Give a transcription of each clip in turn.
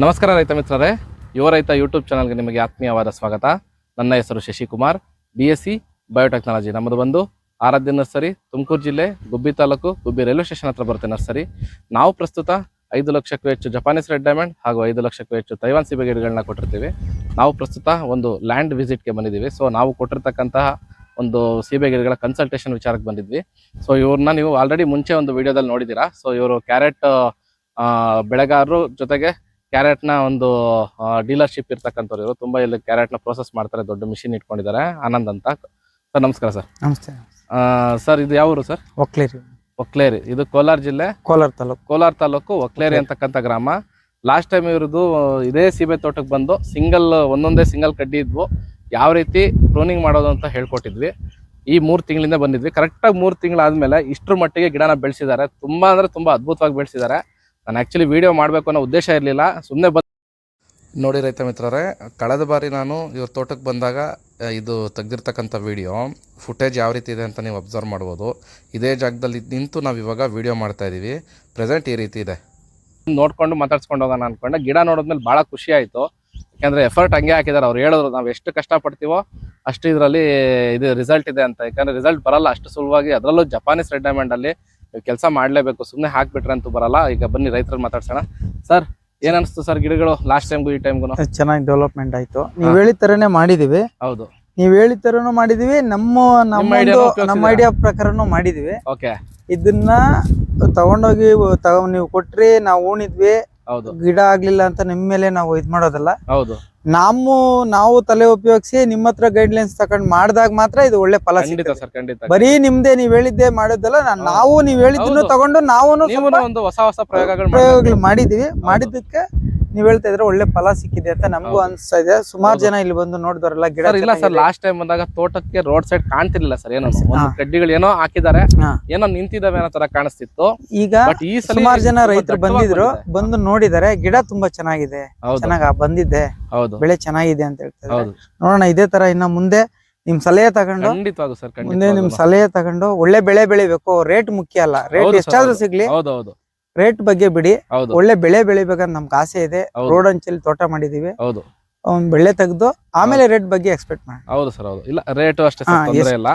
ನಮಸ್ಕಾರ ರೈತ ಮಿತ್ರರೇ. ಯುವ ರೈತ ಯೂಟ್ಯೂಬ್ ಚಾನಲ್ಗೆ ನಿಮಗೆ ಆತ್ಮೀಯವಾದ ಸ್ವಾಗತ. ನನ್ನ ಹೆಸರು Shashikumar. B S C biotechnology ನಮ್ಮದು ಬಂದು ಆರಾಧ್ಯ ನರ್ಸರಿ, ತುಮಕೂರು ಜಿಲ್ಲೆ, ಗುಬ್ಬಿ ತಾಲೂಕು, ಗುಬ್ಬಿ ರೈಲ್ವೆ ಸ್ಟೇಷನ್ ಹತ್ರ ಬರುತ್ತೆ ನರ್ಸರಿ. ನಾವು ಪ್ರಸ್ತುತ ಐದು ಲಕ್ಷಕ್ಕೂ ಹೆಚ್ಚು ಜಪಾನೀಸ್ ರೆಡ್ ಡೈಮಂಡ್ ಹಾಗೂ ಐದು ಲಕ್ಷಕ್ಕೂ ಹೆಚ್ಚು ತೈವಾನ್ ಸಿಬೆ ಗಿಡಗಳನ್ನ ಕೊಟ್ಟಿರ್ತೀವಿ. ನಾವು ಪ್ರಸ್ತುತ ಒಂದು ಲ್ಯಾಂಡ್ ವಿಸಿಟ್ಗೆ ಬಂದಿದ್ದೀವಿ. ಸೊ ನಾವು ಕೊಟ್ಟಿರ್ತಕ್ಕಂತಹ ಒಂದು ಸೀಬೆ ಗಿಡಗಳ ಕನ್ಸಲ್ಟೇಷನ್ ವಿಚಾರಕ್ಕೆ ಬಂದಿದ್ವಿ. ಸೊ ಇವ್ರನ್ನ ನೀವು ಆಲ್ರೆಡಿ ಮುಂಚೆ ಒಂದು ವಿಡಿಯೋದಲ್ಲಿ ನೋಡಿದ್ದೀರಾ. ಸೊ ಇವರು ಕ್ಯಾರೆಟ್ ಬೆಳೆಗಾರರು ಜೊತೆಗೆ ಕ್ಯಾರೆಟ್ನ ಒಂದು ಡೀಲರ್ಶಿಪ್ ಇರ್ತಕ್ಕಂಥವ್ರು ಇವರು ತುಂಬಾ ಇಲ್ಲಿ ಕ್ಯಾರೆಟ್ನ ಪ್ರೋಸೆಸ್ ಮಾಡ್ತಾರೆ ದೊಡ್ಡ ಮಿಷಿನ್ ಇಟ್ಕೊಂಡಿದ್ದಾರೆ ಆನಂದ್ ಅಂತ. ಸರ್ ನಮಸ್ಕಾರ ಸರ್. ನಮಸ್ತೆ. ಸರ್ ಇದು ಯಾವ ಊರು ಸರ್? ಒಕ್ಲೇರಿ. ಒಕ್ಲೇರಿ. ಇದು ಕೋಲಾರ ಜಿಲ್ಲೆ? ಕೋಲಾರ ತಾಲೂಕು. ಕೋಲಾರ ತಾಲೂಕು ಒಕ್ಲೇರಿ ಅಂತಕ್ಕಂಥ ಗ್ರಾಮ. ಲಾಸ್ಟ್ ಟೈಮ್ ಇವ್ರದ್ದು ಇದೇ ಸೀಬೆ ತೋಟಕ್ಕೆ ಬಂದು ಸಿಂಗಲ್ ಒಂದೊಂದೇ ಸಿಂಗಲ್ ಕಡ್ಡಿ ಇದ್ವು. ಯಾವ ರೀತಿ ಪ್ರೂನಿಂಗ್ ಮಾಡೋದು ಅಂತ ಹೇಳ್ಕೊಟ್ಟಿದ್ವಿ. ಈ ಮೂರು ತಿಂಗಳಿಂದ ಬಂದಿದ್ವಿ. ಕರೆಕ್ಟಾಗಿ ಮೂರು ತಿಂಗಳಾದ್ಮೇಲೆ ಇಷ್ಟರ ಮಟ್ಟಿಗೆ ಗಿಡನ ಬೆಳೆಸಿದ್ದಾರೆ. ತುಂಬ ಅಂದರೆ ತುಂಬ ಅದ್ಭುತವಾಗಿ ಬೆಳೆಸಿದ್ದಾರೆ. ನಾನು ಆ್ಯಕ್ಚುಲಿ ವಿಡಿಯೋ ಮಾಡಬೇಕು ಅನ್ನೋ ಉದ್ದೇಶ ಇರಲಿಲ್ಲ ಸುಮ್ಮನೆ ಬಂದು ನೋಡಿ ರೈತ ಮಿತ್ರರೇ ಕಳೆದ ಬಾರಿ ನಾನು ಇವ್ರ ತೋಟಕ್ಕೆ ಬಂದಾಗ ಇದು ತೆಗೆದಿರ್ತಕ್ಕಂಥ ವೀಡಿಯೋ ಫುಟೇಜ್ ಯಾವ ರೀತಿ ಇದೆ ಅಂತ ನೀವು ಅಬ್ಸರ್ವ್ ಮಾಡ್ಬೋದು. ಇದೇ ಜಾಗದಲ್ಲಿ ನಿಂತು ನಾವು ಇವಾಗ ವೀಡಿಯೋ ಮಾಡ್ತಾ ಇದ್ದೀವಿ ಪ್ರೆಸೆಂಟ್ ಈ ರೀತಿ ಇದೆ. ನೋಡ್ಕೊಂಡು ಮಾತಾಡ್ಸ್ಕೊಂಡು ಹೋಗೋಣ ಅನ್ಕೊಂಡೆ. ಗಿಡ ನೋಡಿದ್ಮೇಲೆ ಭಾಳ ಖುಷಿ ಆಯಿತು. ಯಾಕಂದ್ರೆ ಎಫರ್ಟ್ ಹಂಗೆ ಹಾಕಿದ್ದಾರೆ ಅವ್ರು ಹೇಳಿದ್ರು ನಾವು ಎಷ್ಟು ಕಷ್ಟಪಡ್ತೀವೋ ಅಷ್ಟು ಇದರಲ್ಲಿ ಇದು ರಿಸಲ್ಟ್ ಇದೆ ಅಂತ. ಯಾಕಂದರೆ ರಿಸಲ್ಟ್ ಬರಲ್ಲ. ಅಷ್ಟು ಸುಲಭವಾಗಿ ಅದರಲ್ಲೂ ಜಪಾನೀಸ್ ರೆಡ್ ಡೈಮಂಡ್ ಅಲ್ಲಿ ಕೆಲಸ ಮಾಡಲೇಬೇಕು ಸುಮ್ಮನೆ ಹಾಕ್ಬಿಟ್ರೆ ಅಂತೂ ಬರಲ್ಲ. ಈಗ ಬನ್ನಿ ರೈತರಲ್ಲಿ ಮಾತಾಡ್ಸೋಣ. ಸರ್ ಏನ್ ಅನಿಸ್ತು ಸರ್ ಗಿಡಗಳು ಲಾಸ್ಟ್ ಟೈಮ್ಗೂ ಈ ಟೈಮ್ಗೂ ಚೆನ್ನಾಗಿ ಡೆವಲಪ್ಮೆಂಟ್ ಆಯ್ತು. ನೀವು ಹೇಳಿದ ತರನೇ ಮಾಡಿದೀವಿ. ಹೌದು. ನೀವ್ ಹೇಳಿದ ತರನು ಮಾಡಿದೀವಿ ನಮ್ಮ ನಮ್ಮ ನಮ್ಮ ಐಡಿಯಾ ಪ್ರಕಾರನು ಮಾಡಿದೀವಿ. ಓಕೆ ಇದನ್ನ ತಗೊಂಡೋಗಿ ತಗೊಂಡ್ ನೀವು ಕೊಟ್ರಿ ನಾವು ಉಣಿದ್ವಿ ಹೌದು. ಗಿಡ ಆಗ್ಲಿಲ್ಲ ಅಂತ ನಿಮ್ಮ ಮೇಲೆ ನಾವು ಇದ್ ಮಾಡೋದಲ್ಲ. ಹೌದು. ನಾವು ನಾವು ತಲೆ ಉಪಯೋಗಿಸಿ ನಿಮ್ಮ ಹತ್ರ ಗೈಡ್ಲೈನ್ಸ್ ತಕೊಂಡ್ ಮಾಡಿದಾಗ ಮಾತ್ರ ಇದು ಒಳ್ಳೆ ಫಲ ಖಂಡಿತ ಸರ್ ಖಂಡಿತ ಬರೀ ನಿಮ್ದೇ ನೀವ್ ಹೇಳಿದ್ದೆ ಮಾಡೋದಲ್ಲ ನಾನ್- ನಾವು ನೀವ್ ಹೇಳಿದ್ದನ್ನು. ತಗೊಂಡು ನಾವು ಹೊಸ ಹೊಸ ಪ್ರಯೋಗಗಳು ಪ್ರಯೋಗಗಳು ಮಾಡಿದೀವಿ ಮಾಡಿದ್ದಕ್ಕೆ ನೀವ್ ಹೇಳ್ತಾ ಇದ್ರೆ ಒಳ್ಳೆ ಫಲ ಸಿಕ್ಕಿದೆ ಅಂತ ನಮಗೂ. ಅನ್ಸ್ತಾ ಇದೆ. ಸುಮಾರು ಜನ ಇಲ್ಲಿ ಬಂದು ನೋಡಿದ್ರಲ್ಲ ಗಿಡ ಇಲ್ಲ ಸರ್. ಲಾಸ್ಟ್ ಟೈಮ್ ಬಂದಾಗ ತೋಟಕ್ಕೆ ರೋಡ್ ಸೈಡ್ ಕಾಣ್ತಿರ್ಲಿಲ್ಲ ಸರ್ ಏನೋ. ಒಂದು. ಕಡ್ಡಿಗಳು ಏನೋ ಹಾಕಿದ್ದಾರೆ. ಏನೋ ನಿಂತಿದಾವೆ ಅನ್ನೋ ತರ ಕಾಣಿಸ್ತಿತ್ತು. ಈಗ ಈ ಸಲ ಸುಮಾರು ಜನ ರೈತರು ಬಂದಿದ್ರು ಬಂದು ನೋಡಿದಾರೆ ಗಿಡ ತುಂಬಾ ಚೆನ್ನಾಗಿದೆ. ಚೆನ್ನಾಗ ಬಂದಿದೆ ಹೌದು. ಬೆಳೆ ಚೆನ್ನಾಗಿದೆ ಅಂತ ಹೇಳ್ತಾರೆ ನೋಡೋಣ ಇದೇ ತರ ಇನ್ನ ಮುಂದೆ ನಿಮ್ ಸಲಹೆ ತಗೊಂಡು ಅದು ಸರ್ ಮುಂದೆ ನಿಮ್ ಸಲಹೆ ತಗೊಂಡು ಒಳ್ಳೆ ಬೆಳೆ ಬೆಳಿಬೇಕು. ರೇಟ್ ಮುಖ್ಯ ಅಲ್ಲ. ರೇಟ್ ಎಷ್ಟಾದ್ರೂ ಸಿಗ್ಲಿ. ಹೌದು ಹೌದು. ರೇಟ್ ಬಗ್ಗೆ ಬಿಡಿ. ಒಳ್ಳೆ ಬೆಳೆ ಬೆಳಿಬೇಕಂತ ನಮ್ಗೆ ಆಸೆ ಇದೆ. ರೋಡ್ ಅಂಚಲ್ಲಿ ತೋಟ ಮಾಡಿದೀವಿ. ಹೌದು. ಒಂದ್ ಬೆಳೆ ತೆಗೆದು ಆಮೇಲೆ ರೇಟ್ ಬಗ್ಗೆ ಎಕ್ಸ್ಪೆಕ್ಟ್ ಮಾಡಿ ಹೌದು ಸರ್ ಹೌದು. ಇಲ್ಲ ರೇಟ್ ಅಷ್ಟೇ ಸರ್ ತೊಂದರೆ ಇಲ್ಲ.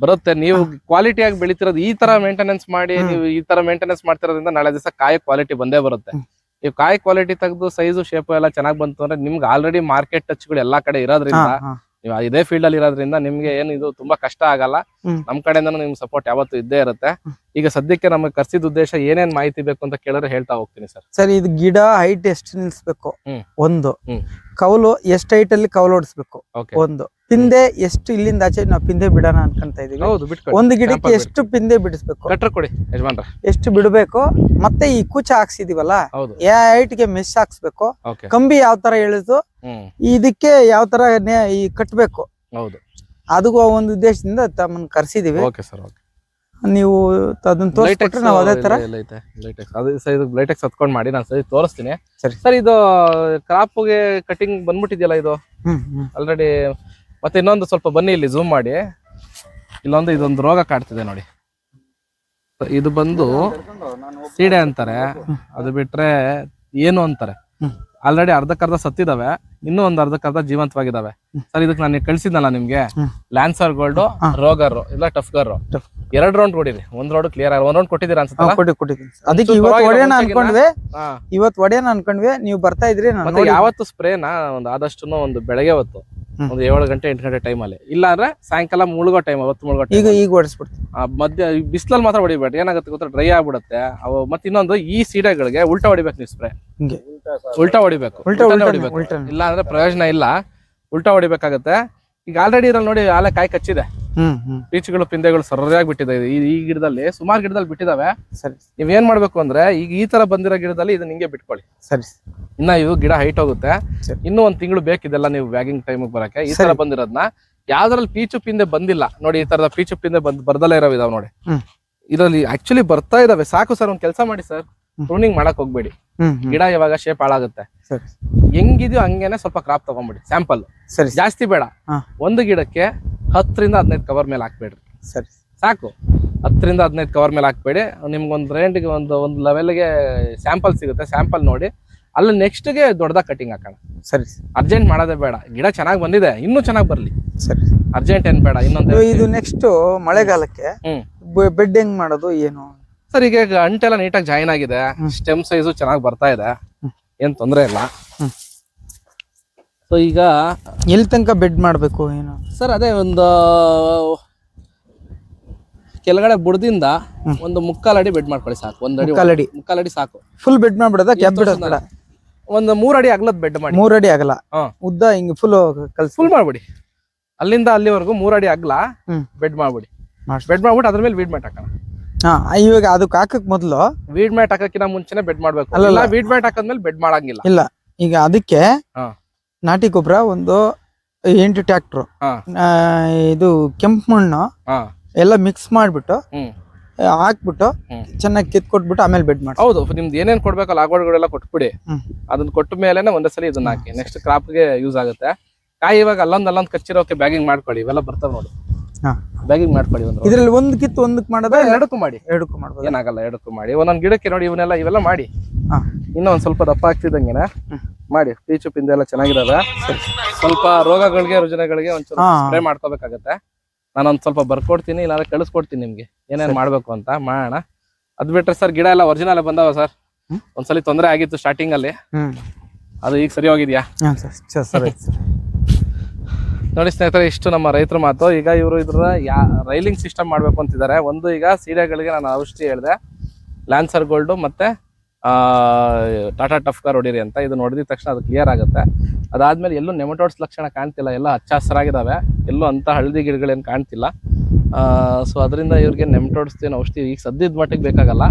ಬರುತ್ತೆ ನೀವು ಕ್ವಾಲಿಟಿ ಆಗಿ ಬೆಳಿತಿರೋದು ಈ ತರ ಮೇಂಟೆನೆನ್ಸ್ ಮಾಡಿ ನೀವು ಈ ತರ ಮೇಂಟೆನೆನ್ಸ್ ಮಾಡ್ತಿರೋದ್ರಿಂದ ನಾಳೆ ದಿವಸ ಕಾಯಿ ಕ್ವಾಲಿಟಿ ಬಂದೇ ಬರುತ್ತೆ. ಹ್ಮ್. ನೀವು ಕಾಯಿ ಕ್ವಾಲಿಟಿ ತೆಗೆದು ಸೈಜು ಶೇಪ್ ಎಲ್ಲ ಚೆನ್ನಾಗಿ ಬಂತು ಅಂದ್ರೆ ನಿಮ್ಗೆ ಆಲ್ರೆಡಿ ಮಾರ್ಕೆಟ್ ಟಚ್ಗಳು ಎಲ್ಲಾ ಕಡೆ ಇರೋದ್ರಿಂದ. ನೀವು ಇದೇ ಫೀಲ್ಡ್ ಅಲ್ಲಿ ಇರೋದ್ರಿಂದ ನಿಮ್ಗೆ ಏನು ಇದು ತುಂಬಾ ಕಷ್ಟ ಆಗಲ್ಲ. ನಮ್ ಕಡೆಯಿಂದ ನಿಮ್ಗೆ ಸಪೋರ್ಟ್ ಯಾವತ್ತು ಇದ್ದೇ ಇರುತ್ತೆ ಈಗ ಸದ್ಯಕ್ಕೆ ನಮಗೆ ಕರ್ಸಿದ ಉದ್ದೇಶ ಏನೇನ್ ಮಾಹಿತಿ ಬೇಕು ಅಂತ ಕೇಳಿದ್ರೆ ಹೇಳ್ತಾ ಹೋಗ್ತೀನಿ ಸರ್ ಸರ್ ಇದು ಗಿಡ ಹೈಟ್ ಎಷ್ಟು ನಿಲ್ಸ್ಬೇಕು ಹ್ಮ್. ಒಂದು ಹ್ಮ್. ಕೌಲು ಎಷ್ಟು ಹೈಟ್ ಅಲ್ಲಿ ಕೌಲು ಓಡಿಸ್ಬೇಕು? ಒಂದು. ಪಿಂದೆ ಎಷ್ಟು ಇಲ್ಲಿಂದ ಆಚೆ ನಾವು ಪಿಂದೆ ಬಿಡೋಣ ಅನ್ಕೊಂತ ಇದೀವಿ. ಹೌದು ಒಂದು ಗಿಡಕ್ಕೆ ಎಷ್ಟು ಪಿಂದೆ ಬಿಡಿಸ್ಬೇಕು? ಕಟ್ರ ಕೊಡಿ ಯಜಮಾನ್ರ. ಎಷ್ಟು ಬಿಡಬೇಕು? ಮತ್ತೆ ಈ ಕೂಚ ಹಾಕ್ಸಿದೀವಲ್ಲ? ಯಾವ ಹೈಟ್ಗೆ ಮೆಶ್ ಹಾಕ್ಸ್ಬೇಕು. ಕಂಬಿ ಯಾವ ತರ ಎಳೆದು ಇದಕ್ಕೆ ಯಾವ ತರ ಈ ಕಟ್ಬೇಕು? ಹೌದು. ಅದು ಒಂದು ಉದ್ದೇಶದಿಂದ ತಮ್ಮನ್ನ ಕರ್ಸಿದೀವಿ. ಓಕೆ ಸರ್ ಓಕೆ ನೀವು ಅದನ್ನ ತೋರಿಸ್ಕೊಟ್ರೆ ನಾವು ಅದೇ ತರ. ಲೈಟೆಕ್ಸ್ ಅದು ಸರ್ ಇದು ಲೈಟೆಕ್ಸ್ ಹತ್ಕೊಂಡು ಮಾಡಿ ನಾನು ಸರಿ ತೋರಿಸ್ತೀನಿ. ಸರಿ. ಸರ್ ಇದು ಕ್ರಾಪ್ಗೆ ಕಟಿಂಗ್ ಬಂದ್ಬಿಟ್ಟಿದೆಯಲ್ಲ ಇದು? ಆಲ್ರೆಡಿ ಮತ್ತೆ ಇನ್ನೊಂದು ಸ್ವಲ್ಪ ಬನ್ನಿ ಇಲ್ಲಿ ಝೂಮ್ ಮಾಡಿ. ಇಲ್ಲೊಂದು ಇದೊಂದು ರೋಗ ಕಾಡ್ತಿದೆ ನೋಡಿ. ಇದು ಬಂದು ಸೀಡೆ ಅಂತಾರೆ. ಅದು ಬಿಟ್ರೆ ಏನು ಅಂತಾರೆ. ಆಲ್ರೆಡಿ ಅರ್ಧಕ್ಕರ್ಧ ಸತ್ತಿದಾವೆ. ಇನ್ನೂ ಒಂದು ಅರ್ಧಕ್ಕರ್ಧ ಜೀವಂತವಾಗಿದ್ದಾವೆ ಸರ್ ಇದಕ್ಕೆ ನಾನು ಕಳಿಸಿದ್ನಲ್ಲ ನಿಮ್ಗೆ? ಲ್ಯಾನ್ಸರ್ ಗೋಲ್ಡ್ ರೋಗರ್ ಇಲ್ಲ ಟಫ್ ಗರ್ ಎರಡು ರೌಂಡ್ ಕೊಡಿರಿ ಒಂದ್ ರೌಂಡ್ ಕ್ಲಿಯರ್ ಆಗಿ ಒಂದ್ ರೌಂಡ್ ಕೊಟ್ಟಿದ್ದೀರಾ ಅನ್ಸುತ್ತೆ ಇವತ್ ಕೊಟ್ಟಿದ್ದೀನಿ ಅದಕ್ಕೆ ಇವತ್ತು ಅನ್ಕೊಂಡ್ವಿ. ಇವತ್ತು ಅನ್ಕೊಂಡ್ವಿ. ನೀವು ಬರ್ತಾ ಇದ್ರಿ ಮತ್ತೆ ಯಾವತ್ತು ಸ್ಪ್ರೇನ ಒಂದು ಆದಷ್ಟು ಒಂದು ಬೆಳಗ್ಗೆ ಹೊತ್ತು. ಒಂದು ಏಳು ಗಂಟೆ ಎಂಟು ಗಂಟೆ ಟೈಮಲ್ಲಿ ಇಲ್ಲ ಅಂದ್ರೆ ಸಾಯಂಕಾಲ ಮುಳುಗೋ ಟೈಮ್ ಹೊತ್ತು ಮುಳುಗೋ ಈಗ ಟೈಮ್ ಈಗ ಓಡಿಸ್ಬಿಡ್ತೀವಿ ಮಧ್ಯ ಬಿಸಿಲಲ್ಲಿ ಮಾತ್ರ ಹೊಡಿಬೇಡಿ ಏನಾಗುತ್ತೆ ಗೊತ್ತಾ? ಡ್ರೈ ಆಗ್ಬಿಡುತ್ತೆ. ಅವು ಮತ್ತೆ ಇನ್ನೊಂದು ಈ ಸೀಡೆಗಳಿಗೆ ಉಲ್ಟಾ ಹೊಡಿಬೇಕು ನೀವು ಸ್ಪ್ರೇ ಉಲ್ಟಾ ಹೊಡಿಬೇಕು. ಉಲ್ಟಾ ಉಲ್ಟಾನೇ ಹೊಡಿಬೇಕು. ಉಲ್ಟಾ. ಇಲ್ಲ ಅಂದ್ರೆ ಪ್ರಯೋಜನ ಇಲ್ಲ. ಉಲ್ಟಾ ಹೊಡಿಬೇಕಾಗತ್ತೆ. ಈಗ ಆಲ್ರೆಡಿ ಇದ್ರಲ್ಲಿ ನೋಡಿ ಆಲೆ ಕಾಯಿ ಕಚ್ಚಿದೆ. ಹ್ಮ್ ಹ್ಮ್. ಪೀಚುಗಳು ಪಿಂದೆಗಳು ಸರಿಯಾಗಿ ಬಿಟ್ಟಿದೆ. ಈ ಈ ಗಿಡದಲ್ಲಿ ಸುಮಾರು ಗಿಡದಲ್ಲಿ ಬಿಟ್ಟಿದಾವೆ. ಸರಿ. ನೀವ್ ಏನ್ ಮಾಡ್ಬೇಕು ಅಂದ್ರೆ ಈಗ ಈ ತರ ಬಂದಿರೋ ಗಿಡದಲ್ಲಿ ಇದನ್ನ ಹಿಂಗೆ ಬಿಟ್ಕೊಳ್ಳಿ. ಸರಿ. ಇನ್ನ ಇದು ಗಿಡ ಹೈಟ್ ಹೋಗುತ್ತೆ. ಸರಿ. ಇನ್ನೂ ಒಂದ್ ತಿಂಗಳು ಬೇಕಿದೆಲ್ಲ ನೀವು ವ್ಯಾಗಿಂಗ್ ಟೈಮ್ ಬರಕ್ಕೆ. ಈ ತರ ಸರಿ. ಬಂದಿರೋದ್ನ ಯಾವ್ದ್ರಲ್ಲಿ ಪೀಚು ಪಿಂದೆ ಬಂದಿಲ್ಲ. ನೋಡಿ ಈ ತರದ ಪೀಚು ಪಿಂದೆ ಬಂದ್ ಬರ್ದಲೇ ಇರೋ ಇದಾವ್ ನೋಡಿ. ಹ್ಮ್. ಇದರಲ್ಲಿ ಆಕ್ಚುಲಿ ಬರ್ತಾ ಇದಾವೆ. ಸಾಕು ಸರ್ ಒಂದ್ ಕೆಲಸ ಮಾಡಿ ಸರ್. ಪ್ರೂನಿಂಗ್ ಮಾಡಕ್ ಹೋಗ್ಬೇಡಿ. ಗಿಡ ಯಾವಾಗ ಶೇಪ್ ಹಾಳಾಗುತ್ತೆ? ಸರಿ. ಹೆಂಗಿದ್ಯೋ ಹಂಗೇನೆ ಸ್ವಲ್ಪ ಕ್ರಾಪ್ ತಗೊಂಡ್ಬಿಡಿ ಸ್ಯಾಂಪಲ್ ಸರಿ ಜಾಸ್ತಿ ಬೇಡ. ಒಂದು ಗಿಡಕ್ಕೆ ಹತ್ತರಿಂದ ಹದಿನೈದು ಕವರ್ ಮೇಲೆ ಹಾಕ್ಬೇಡ್ರಿ. ಸರಿ. ಸಾಕು. ಹತ್ತರಿಂದ ಹದಿನೈದು ಕವರ್ ಮೇಲೆ ಹಾಕ್ಬೇಡಿ. ನಿಮ್ಗೊಂದು ರೇಂಜ್ಗೆ ಒಂದು ಒಂದು ಲೆವೆಲ್ಗೆ ಸ್ಯಾಂಪಲ್ ಸಿಗುತ್ತೆ. ಸ್ಯಾಂಪಲ್ ನೋಡಿ. ಅಲ್ಲಿ ನೆಕ್ಸ್ಟ್ಗೆ ದೊಡ್ಡದಾಗ ಕಟಿಂಗ್ ಹಾಕೋಣ. ಸರಿ ಅರ್ಜೆಂಟ್ ಮಾಡೋದೇ ಬೇಡ. ಗಿಡ ಚೆನ್ನಾಗಿ ಬಂದಿದೆ. ಇನ್ನೂ ಚೆನ್ನಾಗಿ ಬರಲಿ. ಸರಿ. ಅರ್ಜೆಂಟ್ ಏನ್ ಬೇಡ ಇನ್ನೊಂದು ಇದು- ನೆಕ್ಸ್ಟ್ ಮಳೆಗಾಲಕ್ಕೆ ಬೆಡ್ ಹೆಂಗ್ ಮಾಡೋದು ಏನು? ಸರ್ ಈಗ ಅಂಟೆಲ್ಲ ನೀಟಾಗಿ ಜಾಯಿನ್ ಆಗಿದೆ. ಸ್ಟೆಮ್ ಸೈಜು ಚೆನ್ನಾಗಿ ಬರ್ತಾ ಇದೆ. ಏನ್ ತೊಂದರೆ ಇಲ್ಲ. ಸೊ ಈಗ ಎಲ್ಲಿ ತನಕ ಬೆಡ್ ಮಾಡಬೇಕು ಏನು? ಸರ್ ಅದೇ ಒಂದು ಕೆಳಗಡೆ ಬುಡದಿಂದ ಒಂದು ಮುಕ್ಕಾಲ್ ಅಡಿ ಬೆಡ್ ಮಾಡ್ಕೊಳ್ಳಿ ಸಾಕು. ಒಂದ್ ಅಡಿ ಮುಕ್ಕಾಲ್ ಅಡಿ. ಮುಕ್ಕಾಲ್ ಅಡಿ ಸಾಕು. ಫುಲ್ ಬೆಡ್ ಮಾಡ್ಬಿಡೋದ? ಕ್ಯಾಪ್ ಬಿಡೋದ್ ಬೇಡ ಒಂದು ಮೂರ್ ಅಡಿ ಅಗ್ಲದ್ ಬೆಡ್ ಮಾಡಿ. ಮೂರ್ ಅಡಿ ಅಗಲ. ಉದ್ದ ಹಿಂಗ್ ಫುಲ್ ಕಲ್ಸಿ. ಫುಲ್ ಮಾಡ್ಬಿಡಿ. ಅಲ್ಲಿಂದ ಅಲ್ಲಿವರೆಗೂ ಮೂರ್ ಅಡಿ ಅಗ್ಲ ಬೆಡ್ ಮಾಡ್ಬಿಡಿ. ಬೆಡ್ ಮಾಡ್ಬಿಟ್ಟು ಅದ್ರ ಮೇಲೆ ವೀಡ್ ಮ್ಯಾಟ್ ಹಾಕೋಣ. ಇವಾಗ ಅದಕ್ಕೆ ಹಾಕಕ್ ಮೊದ್ಲು ವೀಡ್ ಮ್ಯಾಟ್ ಹಾಕಕ್ಕಿಂತ ಮುಂಚೆನೆ ಬೆಡ್ ಮಾಡ್ಬೇಕು. ಅಲ್ಲಲ್ಲ. ಅಲ್ಲ ವೀಡ್ ಮ್ಯಾಟ್ ಹಾಕದ್ಮೇಲೆ ಬೆಡ್ ಮಾಡಂಗಿಲ್ಲ. ಇಲ್ಲ ಈಗ ಅದಕ್ಕೆ. ನಾಟಿ ಗೊಬ್ಬರ ಒಂದು ಎಂಟು ಟ್ಯಾಕ್ಟ್ರು ಇದು ಕೆಂಪು ಮಣ್ಣು ಎಲ್ಲ ಮಿಕ್ಸ್ ಮಾಡ್ಬಿಟ್ಟು ಹಾಕ್ಬಿಟ್ಟು ಚೆನ್ನಾಗಿ ಕಿತ್ಕೊಟ್ಬಿಟ್ಟು ಆಮೇಲೆ ಬೆಡ್ ಮಾಡಿ ಹೌದು ನಿಮ್ದು ಏನೇನ್ ಕೊಡ್ಬೇಕಲ್ಲ ಆಗೋಡ್ಗಳೆಲ್ಲ ಕೊಟ್ಬಿಡಿ. ಅದನ್ನ ಕೊಟ್ಟ ಮೇಲೆ ಒಂದೇ ಸಲ ಇದನ್ನ ಹಾಕಿ. ನೆಕ್ಸ್ಟ್ ಕ್ರಾಪ್ಗೆ ಯೂಸ್ ಆಗುತ್ತೆ. ಕಾಯಿ ಇವಾಗ ಅಲ್ಲೊಂದ್ ಅಲ್ಲೊಂದ್ ಕಚ್ಚಿರೋಕೆ ಬ್ಯಾಗಿಂಗ್ ಮಾಡ್ಕೊಳ್ಳಿ. ಇವೆಲ್ಲ ಬರ್ತಾವ ನೋಡಿ. ಬ್ಯಾಗಿಂಗ್ ಮಾಡ್ಕೊಳ್ಳಿ ಒಂದು ಇದ್ರಲ್ಲಿ ಒಂದ್ ಕಿತ್ತು ಒಂದಕ್ಕೆ ಮಾಡೋದ ಎರಡಕ್ಕೂ ಮಾಡಿ. ಎರಡಕ್ಕೂ ಮಾಡ್ಬೋದು. ಏನಾಗಲ್ಲ ಎರಡಕ್ಕೂ ಮಾಡಿ. ಒಂದೊಂದ್ ಗಿಡಕ್ಕೆ ನೋಡಿ ಇವನ್ನೆಲ್ಲ ಇವೆಲ್ಲ ಮಾಡಿ. ಇನ್ನೂ ಒಂದ್ ಸ್ವಲ್ಪ ದಪ್ಪ ಆಗ್ತಿದ್ದಂಗೆ. ಮಾಡಿ. ಪೀಚು ಪಿಂದೆಲ್ಲ ಚೆನ್ನಾಗಿರೋದ ಸ್ವಲ್ಪ ರೋಗಗಳಿಗೆ ರುಜಿನಗಳಿಗೆ ಒಂಚೂರು. ಸ್ಪ್ರೇ ಮಾಡ್ಕೋಬೇಕಾಗತ್ತೆ. ಒಂದ್ ಸ್ವಲ್ಪ ಬರ್ಕೊಡ್ತೀನಿ ಇಲ್ಲಾಂದ್ರೆ ಕಳಿಸ್ಕೊಡ್ತೀನಿ ನಿಮ್ಗೆ. ಏನೇನ್ ಮಾಡ್ಬೇಕು ಅಂತ ಮಾಡೋಣ. ಅದ್ ಬಿಟ್ರೆ ಸರ್ ಗಿಡ ಎಲ್ಲ ಒರಿಜಿನಲ್ ಬಂದವ ಸರ್. ಒಂದ್ಸಲಿ ತೊಂದರೆ ಆಗಿತ್ತು ಸ್ಟಾರ್ಟಿಂಗ್ ಅಲ್ಲಿ. ಅದು ಈಗ ಸರಿ ಹೋಗಿದ್ಯಾ? ಸರ್. ಸರ್ ಸರಿ ಸರ್. ನೋಡಿ ಸ್ನೇಹಿತರೆ ಇಷ್ಟು ನಮ್ಮ ರೈತರ ಮಾತು. ಈಗ ಇವರು ಇದ್ರ ಯಾ ರೈಲಿಂಗ್ ಸಿಸ್ಟಮ್ ಮಾಡಬೇಕು ಅಂತಿದ್ದಾರೆ. ಒಂದು ಈಗ ಸೀರೆಗಳಿಗೆ ನಾನು ಔಷಧಿ ಹೇಳಿದೆ. ಲ್ಯಾನ್ಸರ್ ಗೋಲ್ಡು ಮತ್ತೆ ಟಾಟಾ ಟಫ್ ಕಾರ್ ಹೊಡೀರಿ ಅಂತ. ಇದು ನೋಡಿದ ತಕ್ಷಣ ಅದು ಕ್ಲಿಯರ್ ಆಗುತ್ತೆ. ಅದಾದ್ಮೇಲೆ ಎಲ್ಲೂ ನೆಮಟೋಡ್ಸ್ ಲಕ್ಷಣ ಕಾಣ್ತಿಲ್ಲ. ಎಲ್ಲ ಹಚ್ಚ ಹಸಿರಾಗಿದ್ದಾವೆ ಎಲ್ಲೂ ಅಂತ ಹಳದಿ ಗಿಡಗಳೇನು ಕಾಣ್ತಿಲ್ಲ. ಸೊ ಅದರಿಂದ ಇವ್ರಿಗೆ ನೆಮಟೋಡ್ಸ್ ಏನು ಔಷಧಿ ಈಗ ಸದ್ಯದ ಮಟ್ಟಿಗೆ ಬೇಕಾಗಲ್ಲ.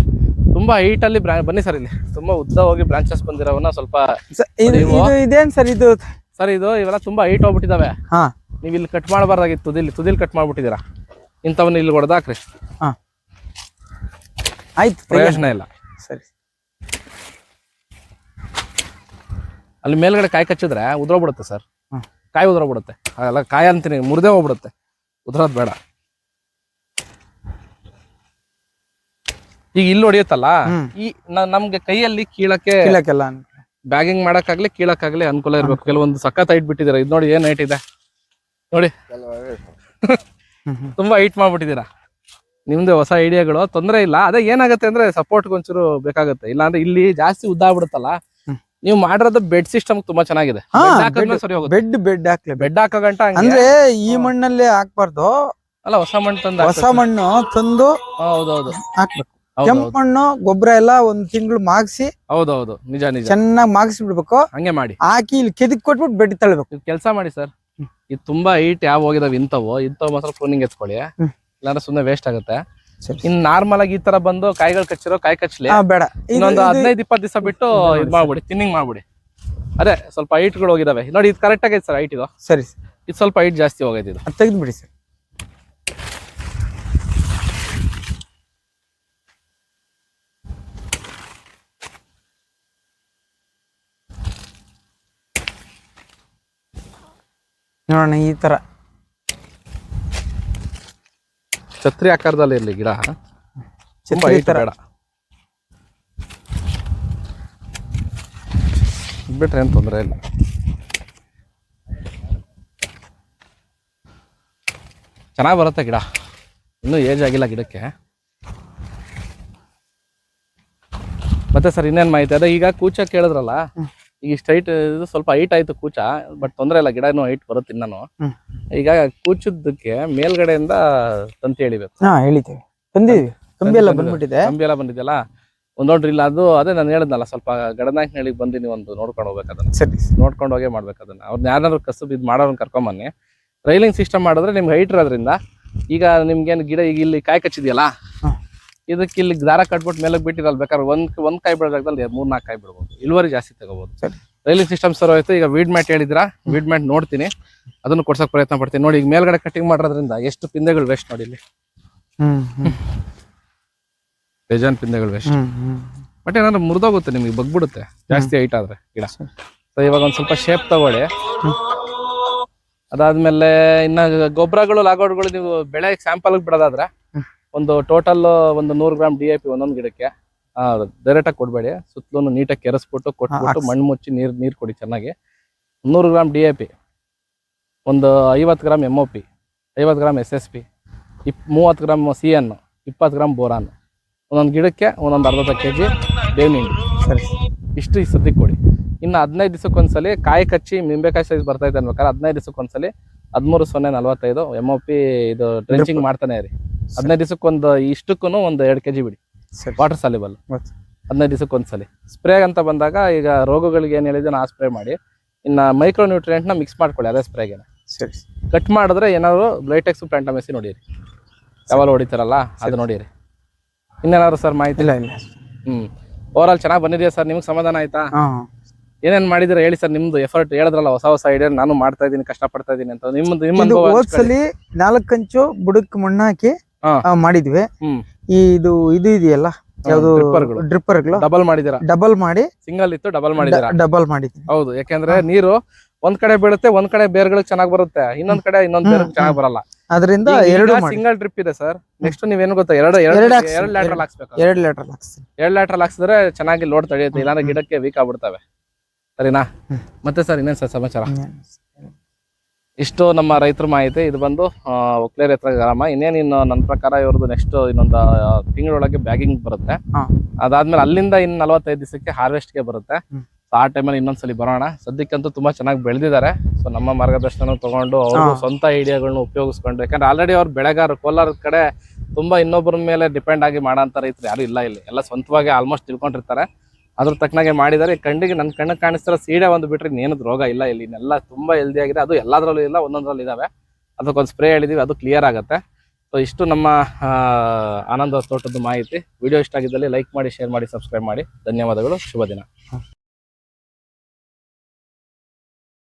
ತುಂಬಾ ಹೈಟಲ್ಲಿ ಅಲ್ಲಿ ಬ್ರಾ ಬನ್ನಿ ಸರ್ ಇಲ್ಲಿ. ತುಂಬಾ ಉದ್ದ ಹೋಗಿ ಬ್ರಾಂಚಸ್ ಬಂದಿರೋವನ್ನ ಸ್ವಲ್ಪ ಇದೇನ್ ಸರ್ ಇದು ಸರ್ ಇದು ಇವೆಲ್ಲ ತುಂಬಾ ಹೈಟ್ ಹೋಗ್ಬಿಟ್ಟಿದಾವೆ. ಹಾ. ನೀವು ಇಲ್ಲಿ ಕಟ್ ಮಾಡಬಾರ್ದಾಗಿತ್ತು. ತುದಿಲಿ ತುದಿಲಿ ಕಟ್ ಮಾಡ್ಬಿಟ್ಟಿದ್ದೀರಾ? ಇಂಥವನ್ನ ಇಲ್ಲಿ ಹೊಡೆದಾಕ್ರಿ ಹಾ. ಆಯ್ತು. ಪ್ರಯೋಜನ ಇಲ್ಲ. ಸರಿ. ಅಲ್ಲಿ ಮೇಲ್ಗಡೆ ಕಾಯಿ ಕಚ್ಚಿದ್ರೆ ಉದ್ರೋಗ್ಬಿಡುತ್ತೆ ಸರ್. ಕಾಯಿ ಉದ್ರೋಗ್ಬಿಡುತ್ತೆ. ಅಲ್ಲ ಕಾಯಿ ಅಂತೀನಿ ಮುರಿದೇ ಹೋಗ್ಬಿಡುತ್ತೆ. ಉದ್ರೋದ್ ಬೇಡ. ಈಗ ಇಲ್ಲಿ ಹೊಡಿಯುತ್ತಲ್ಲ ಈ ನಮ್ಗೆ ಕೈಯಲ್ಲಿ ಕೀಳಕ್ಕೆ ಕೀಳಕ್ಕೆಲ್ಲ ಬ್ಯಾಗಿಂಗ್ ಮಾಡಕ್ಕಾಗ್ಲಿ ಕೀಳಕ್ಕಾಗ್ಲಿ ಅನುಕೂಲ ಇರ್ಬೇಕು. ಕೆಲವೊಂದು ಸಖತ್ ಐಟ್ ಬಿಟ್ಟಿದ್ದೀರಾ. ಇದು ನೋಡಿ ಏನ್ ಹೈಟ್ ಇದೆ? ನೋಡಿ. ತುಂಬಾ ಹೈಟ್ ಮಾಡ್ಬಿಟ್ಟಿದ್ದೀರಾ. ನಿಮ್ದು ಹೊಸ ಐಡಿಯಾಗಳು. ತೊಂದರೆ ಇಲ್ಲ. ಅದೇ ಏನಾಗುತ್ತೆ ಅಂದ್ರೆ ಸಪೋರ್ಟ್ ಒಂಚೂರು ಬೇಕಾಗುತ್ತೆ. ಇಲ್ಲಾಂದ್ರೆ ಇಲ್ಲಿ ಜಾಸ್ತಿ ಉದ್ದ ಆಗ್ಬಿಡುತ್ತಲ್ಲ. ನೀವು ಮಾಡಿರೋದು ಬೆಡ್ ಸಿಸ್ಟಮ್ ತುಂಬಾ ಚೆನ್ನಾಗಿದೆ. ಬೆಡ್ ಬೆಡ್ ಹಾಕ್ಲಿ ಬೆಡ್ ಹಾಕೋ ಗಂಟ ಅಂದ್ರೆ ಈ ಮಣ್ಣಲ್ಲೇ ಹಾಕ್ಬಾರ್ದು. ಅಲ್ಲ ಹೊಸ ಮಣ್ಣು ತಂದ ಹೊಸ ಮಣ್ಣು ತಂದು ಹೌದೌದು. ಹಾಕ್ಬೇಕು. ಕೆಂಪು ಮಣ್ಣು ಗೊಬ್ಬರ ಎಲ್ಲ ಒಂದ್ ತಿಂಗಳು ಮಾಗಿಸಿ ಹೌದೌದು. ನಿಜ ನಿಜ. ಚೆನ್ನಾಗಿ ಮಾಗಿಸಿ ಬಿಡ್ಬೇಕು ಹಂಗೆ ಮಾಡಿ. ಹಾಕಿ ಇಲ್ಲಿ ಕೆದಕ್ ಕೊಟ್ಬಿಟ್ಟು ಬೆಡ್ ತಳ್ಬೇಕು. ಕೆಲಸ ಮಾಡಿ ಸರ್. ಇದು ತುಂಬಾ ಹೈಟ್ ಯಾವ ಹೋಗಿದಾವೆ ಇಂಥವು. ಇಂಥವು ಮಾತ್ರ ಪ್ರೂನಿಂಗ್ ಎತ್ಕೊಳ್ಳಿ. ಇಲ್ಲಾಂದ್ರೆ ಸುಮ್ಮನೆ ವೇಸ್ಟ್ ಆಗುತ್ತೆ. ಇನ್ ನಾರ್ಮಲ್ ಆಗಿ ಈ ತರ ಬಂದು ಕಾಯಿಗಳು ಕಚ್ಚಿರೋ ಕಾಯಿ ಕಚ್ಚಲಿ ಬೇಡ. ಇನ್ನೊಂದು ಹದಿನೈದು ಇಪ್ಪತ್ತು ದಿವಸ ಬಿಟ್ಟು ಇದ್ ಮಾಡ್ಬಿಡಿ ತಿನ್ನಿಂಗ್ ಮಾಡ್ಬಿಡಿ. ಅದೇ ಸ್ವಲ್ಪ ಹೈಟ್ಗಳು ಹೋಗಿದಾವೆ. ನೋಡಿ ಇದು ಕರೆಕ್ಟ್ ಆಗೈತೆ ಸರ್ ಹೈಟ್ ಇದು. ಸರಿ ಇದು ಸ್ವಲ್ಪ ಹೈಟ್ ಜಾಸ್ತಿ ಹೋಗೈತೆ ಇದು. ತೆಗೆದ್ಬಿಡಿ ತೆಗೆದು ಬಿಡಿ ಸರ್. ನೋಡೋಣ ಈ ತರ ಛತ್ರಿ ಆಕಾರದಲ್ಲಿ ಇರ್ಲಿ ಗಿಡ. ತುಂಬಾ ಛತ್ರಿ. ಬೇಡ. ಬಿಟ್ರೆ ಏನು ತೊಂದರೆ ಇಲ್ಲ. ಚೆನ್ನಾಗಿ ಬರುತ್ತೆ ಗಿಡ. ಇನ್ನೂ ಏಜ್ ಆಗಿಲ್ಲ ಗಿಡಕ್ಕೆ. ಮತ್ತೆ ಸರ್ ಇನ್ನೇನು ಮಾಹಿತಿ? ಅದೇ ಈಗ ಕೂಚ ಕೇಳಿದ್ರಲ್ಲ? ಈಗ ಸ್ಟ್ರೈಟ್ ಇದು ಸ್ವಲ್ಪ ಹೈಟ್ ಆಯ್ತು ಕೂಚ ಬಟ್ ತೊಂದರೆ ಇಲ್ಲ ಗಿಡ ಇನ್ನೂ ಹೈಟ್ ಬರುತ್ತೆ ನಾನು ಈಗ ಕೂಚದಕ್ಕೆ ಮೇಲ್ಗಡೆಯಿಂದ ತಂತಿ ಎಳಿಬೇಕು. ಹಾ ಹೇಳಿದ್ದೇವೆ ಬಂದಿದ್ವಿ ಕಂಬಿ ಎಲ್ಲ ಬಂದ್ಬಿಟ್ಟಿದೆ. ಕಂಬಿ ಎಲ್ಲ ಬಂದಿದೆಯಲ್ಲ? ಒಂದ್ ನೋಡ್ರಿ ಇಲ್ಲ ಅದು ಅದೇ ನಾನು ಹೇಳಿದ್ನಲ್ಲ ಸ್ವಲ್ಪ ಗಡನಾಯಕನಹಳ್ಳಿಗೆ ಹೇಳಿ ಬಂದಿನಿ ಒಂದು ನೋಡ್ಕೊಂಡು ಹೋಗ್ಬೇಕು ಅದನ್ನ. ಸರಿ ನೋಡ್ಕೊಂಡು ಹೋಗೇ ಮಾಡ್ಬೇಕು ಅದನ್ನ. ಅವ್ರನ್ನ ಯಾರು ಕಸಬ್ ಇದು ಮಾಡೋರನ್ನ ಕರ್ಕೊಂಬನ್ನಿ ರೈಲಿಂಗ್ ಸಿಸ್ಟಮ್ ಮಾಡಿದ್ರೆ ನಿಮ್ಗೆ ಹೈಟ್ ಇರೋದ್ರಿಂದ ಈಗ ನಿಮ್ಗೇನು ಗಿಡ ಈಗ ಇಲ್ಲಿ ಕಾಯಿ ಕಚ್ಚಿದೆಯಲ್ಲ. ಇದಕ್ಕೆ ಇಲ್ಲಿ ದಾರ ಕಟ್ಬಿಟ್ಟು ಮೇಲೆ ಬಿಟ್ಟಿರಲ್ಲ ಬೇಕಾದ್ರೆ ಒಂದ್ ಒಂದ್ ಕಾಯಿ ಬಿಡೋ ಜಾಗದಲ್ಲಿ ಮೂರ್ ನಾಲ್ಕು ಕಾಯಿ ಬಿಡ್ಬೋದು. ಇಳುವರಿ ಜಾಸ್ತಿ ತಗೋಬಹುದು. ರೈಲಿಂಗ್ ಸಿಸ್ಟಮ್ ಸರ್ ಹೋಯ್ತು ಈಗ ವೀಡ್ ಮ್ಯಾಟ್ ಹೇಳಿದ್ರ? ವೀಡ್ ಮ್ಯಾಟ್ ನೋಡ್ತೀನಿ. ಅದನ್ನು ಕೊಡ್ಸಕ್ ಪ್ರಯತ್ನ ಪಡ್ತೀನಿ. ನೋಡಿ ಈಗ ಮೇಲ್ಗಡೆ ಕಟಿಂಗ್ ಮಾಡೋದ್ರಿಂದ ಎಷ್ಟು ಪಿಂದೆಗಳು ವೇಸ್ಟ್ ನೋಡಿ ಇಲ್ಲಿ. ಬೇಜಾನ್ ಪಿಂದೆಗಳು ವೇಸ್ಟ್ ಬಟ್ ಏನಾದ್ರು ಮುರಿದೋಗುತ್ತೆ ನಿಮಗೆ ಬಗ್ಬಿಡುತ್ತೆ. ಜಾಸ್ತಿ ಹೈಟ್ ಆದ್ರೆ ಗಿಡ. ಸೊ ಇವಾಗ ಒಂದ್ ಸ್ವಲ್ಪ ಶೇಪ್ ತಗೊಳ್ಳಿ. ಅದಾದ್ಮೇಲೆ ಇನ್ನ ಗೊಬ್ಬರಗಳು ಲಾಗೋಡ್ಗಳು ನೀವು ಬೆಳೆ ಸ್ಯಾಂಪಲ್ ಬಿಡೋದಾದ್ರೆ. ಒಂದು ಟೋಟಲ್ ಒಂದು ನೂರು ಗ್ರಾಮ್ ಡಿ ಐ ಪಿ ಒಂದೊಂದು ಗಿಡಕ್ಕೆ ಡೈರೆಕ್ಟ್ ಆಗಿ ಕೊಡಬೇಡಿ. ಸುತ್ತಲೂ ನೀಟಾಗಿ ಕೆರೆಸ್ಬಿಟ್ಟು ಕೊಟ್ಬಿಟ್ಟು. ಮಣ್ಣು ಮುಚ್ಚಿ ನೀರು ನೀರು ಕೊಡಿ ಚೆನ್ನಾಗಿ. ನೂರು ಗ್ರಾಮ್ ಡಿ ಐ ಪಿ ಒಂದು ಐವತ್ತು ಗ್ರಾಮ್ ಎಂ ಒ ಪಿ ಐವತ್ತು ಗ್ರಾಮ್ ಎಸ್ ಎಸ್ ಪಿ ಇಪ್ ಮೂವತ್ತು ಗ್ರಾಮ್ ಸಿ ಎನ್ ಇಪ್ಪತ್ತು ಗ್ರಾಮ್ ಬೋರಾನ್. ಒಂದೊಂದು ಗಿಡಕ್ಕೆ ಒಂದೊಂದು ಅರ್ಧ ಕೆ ಜಿ ಬೇವಿನ ಸರಿ. ಇಷ್ಟು ಈ ಸದ್ಯಕ್ಕೆ ಕೊಡಿ. ಇನ್ನು ಹದಿನೈದು ದಿವಸಕ್ಕೊಂದ್ಸಲಿ ಕಾಯಿ ಕಚ್ಚಿ ನಿಂಬೆಕಾಯಿ ಸೈಜ್ ಬರ್ತಾ ಅನ್ಬೇಕಾದ್ರೆ ಹದಿನೈದು ದಿವಸಕ್ಕೊಂದ್ಸಲಿ ಹದಿಮೂರು ಸೊನ್ನೆ ನಲ್ವತ್ತೈದು ಎಂ ಒ ಪಿ ಇದು ಡ್ರೆಂಚಿಂಗ್ ಮಾಡ್ತಾನೆ ಇರಿ ಹದಿನೈದು ದಿವಸಕ್ಕೊಂದು ಇಷ್ಟಕ್ಕೂ ಒಂದು ಎರಡು ಕೆ ಜಿ ಬಿಡಿ. ಸರಿ. Water soluble. ಹದಿನೈದು ದಿವಸಕ್ಕೊಂದ್ಸಲಿ ಸ್ಪ್ರೇ ಅಂತ ಬಂದಾಗ ಈಗ ರೋಗಗಳಿಗೆ ಏನು ಹೇಳಿದ್ರೆ ಆ ಸ್ಪ್ರೇ ಮಾಡಿ. ಇನ್ನು ಮೈಕ್ರೋ ನ್ಯೂಟ್ರಿಯೆಂಟ್ನ ಮಿಕ್ಸ್ ಮಾಡ್ಕೊಳ್ಳಿ ಅದೇ ಸ್ಪ್ರೇಗೆ ಸರಿ. ಕಟ್ ಮಾಡಿದ್ರೆ ಏನಾದ್ರು ಬ್ಲೈಟೆಕ್ಸ್ ಪ್ಯಾಂಟಮೆಸಿ ನೋಡಿರಿ ಯಾವಾಗ ಹೊಡಿತಾರಲ್ಲ ಅದು ನೋಡಿರಿ. ಇನ್ನೇನಾದ್ರು ಸರ್ ಮಾಹಿತಿ? ಇಲ್ಲ ಇಲ್ಲ ಹ್ಮ್. ಓವರ್ ಆಲ್ ಚೆನ್ನಾಗಿ ಬಂದಿದೆಯಾ ಸರ್? ನಿಮ್ಗೆ ಸಮಾಧಾನ ಆಯ್ತಾ? ಏನೇನ್ ಮಾಡಿದ್ರೆ ಹೇಳಿ ಸರ್ ನಿಮ್ದು ಎಫರ್ಟ್ ಹೇಳಿದ್ರಲ್ಲ ಹೊಸ ಹೊಸ ಐಡಿಯಾ ನಾನು ಮಾಡ್ತಾ ಇದ್ದೀನಿ ಕಷ್ಟ ಪಡ್ತಾ ಇದ್ದೀನಿ ಅಂತ. ನಿಮ್ಮದು ನಿಮ್ಮ ಇದು ಅನುಭವ ಹೋದ್ಸಲಿ ನಾಲ್ಕು ಕಂಚು ಬುಡಕ್ಕೆ ಮಣ್ಣು ಹಾಕಿ ಮಾಡಿದ್ವಿ. ಈ ಇದು ಇದು ಇದೆಯಲ್ಲ? ಯಾವುದು ಡ್ರಿಪ್ಪರ್ಗಳು ಡಬಲ್ ಮಾಡಿದಿರ ಡಬಲ್ ಮಾಡಿ. ಸಿಂಗಲ್ ಇತ್ತು ಡಬಲ್ ಮಾಡಿದಿರಾ ಡಬಲ್ ಮಾಡಿದ್ವಿ. ಹೌದು ಯಾಕೆಂದ್ರೆ ನೀರು ಒಂದ್ ಕಡೆ ಬೀಳುತ್ತೆ ಒಂದ್ ಕಡೆ ಬೇರ್ಗಳಿಗೆ ಚೆನ್ನಾಗಿ ಬರುತ್ತೆ. ಇನ್ನೊಂದ್ ಕಡೆ ಇನ್ನೊಂದ್ ಬೇರ್ ಚೆನ್ನಾಗಿ ಬರಲ್ಲ. ಅದರಿಂದ ಎರಡು ಸಿಂಗಲ್ ಡ್ರಿಪ್ ಇದೆ ಸರ್. ನೆಕ್ಸ್ಟ್ ನೀವೇನು ಗೊತ್ತಾ? ಎರಡು ಎರಡು ಲ್ಯಾಟ್ರಲ್ ಹಾಕ್ಸ್ಬೇಕು ಎರಡು ಲೀಟರ್ ಹಾಕ್ಸ್ತೀನಿ ಎರಡು ಲ್ಯಾಟ್ರಲ್ ಹಾಕ್ಸಿದ್ರೆ ಚೆನ್ನಾಗಿ ಲೋಡ್ ತಡೆಯುತ್ತೆ. ಇಲ್ಲಾಂದ್ರೆ ಗಿಡಕ್ಕೆ ವೀಕ್ ಆಗ್ಬಿಡ್ತವೆ. ಸರಿನಾ? ಮತ್ತೆ ಸರ್ ಇನ್ನೇನ್ ಸರ್ ಸಮಾಚಾರ. ಇಷ್ಟು ನಮ್ಮ ರೈತರ ಮಾಹಿತಿ. ಇದು ಬಂದು ಒಕ್ಲೇರ್ ಹತ್ರ ಗ್ರಾಮ. ಇನ್ನೇನು ಇನ್ನು ನನ್ನ ಪ್ರಕಾರ ಇವ್ರದ್ದು ನೆಕ್ಸ್ಟ್ ಇನ್ನೊಂದು ತಿಂಗಳೊಳಗೆ ಬ್ಯಾಗಿಂಗ್ ಬರುತ್ತೆ. ಅದಾದ್ಮೇಲೆ ಅಲ್ಲಿಂದ ಇನ್ನು ನಲವತ್ತೈದು ದಿವಸಕ್ಕೆ ಹಾರ್ವೆಸ್ಟ್ಗೆ ಬರುತ್ತೆ. ಸೊ ಆ ಟೈಮಲ್ಲಿ ಇನ್ನೊಂದ್ಸಲಿ ಬರೋಣ. ಸದ್ಯಕ್ಕಂತೂ ತುಂಬಾ ಚೆನ್ನಾಗಿ ಬೆಳೆದಿದ್ದಾರೆ. ಸೊ ನಮ್ಮ ಮಾರ್ಗದರ್ಶನ ತಗೊಂಡು ಅವರು. ಸ್ವಂತ ಐಡಿಯಾಗಳನ್ನ ಉಪಯೋಗಿಸ್ಕೊಂಡು ಯಾಕಂದ್ರೆ ಆಲ್ರೆಡಿ ಅವ್ರು ಬೆಳೆಗಾರರು ಕೋಲಾರ ಕಡೆ ತುಂಬಾ ಇನ್ನೊಬ್ಬರ ಮೇಲೆ ಡಿಪೆಂಡ್ ಆಗಿ ಮಾಡೋ ರೈತರು ಯಾರು ಇಲ್ಲ ಇಲ್ಲಿ. ಎಲ್ಲ ಸ್ವಂತವಾಗಿ ಆಲ್ಮೋಸ್ಟ್ ತಿಳ್ಕೊಂಡಿರ್ತಾರೆ. ಅದ್ರ ತಕ್ಕನಾಗೆ ಮಾಡಿದ್ದಾರೆ ಕಣ್ಣಿಗೆ ನನ್ನ ಕಣ್ಣಿಗೆ ಕಾಣಿಸ್ತಿರೋ ಸೀಡೆ ಒಂದು ಬಿಟ್ರೆ ಇನ್ನೇನು ರೋಗ ಇಲ್ಲ. ಇಲ್ಲಿ ಇನ್ನೆಲ್ಲ ತುಂಬಾ ಹೆಲ್ದಿ ಆಗಿದೆ. ಅದು ಎಲ್ಲದರಲ್ಲೂ ಇಲ್ಲ, ಒಂದೊಂದರಲ್ಲಿ ಇದಾವೆ. ಅದಕ್ಕೊಂದು ಸ್ಪ್ರೇ ಹೇಳಿದೀವಿ, ಅದು ಕ್ಲಿಯರ್ ಆಗುತ್ತೆ. ಸೊ ಇಷ್ಟು ನಮ್ಮ ಆನಂದ ತೋಟದ ಮಾಹಿತಿ. ವಿಡಿಯೋ ಇಷ್ಟ ಆಗಿದ್ದಲ್ಲಿ ಲೈಕ್ ಮಾಡಿ ಶೇರ್ ಮಾಡಿ ಸಬ್ಸ್ಕ್ರೈಬ್ ಮಾಡಿ. ಧನ್ಯವಾದಗಳು. ಶುಭ ದಿನ.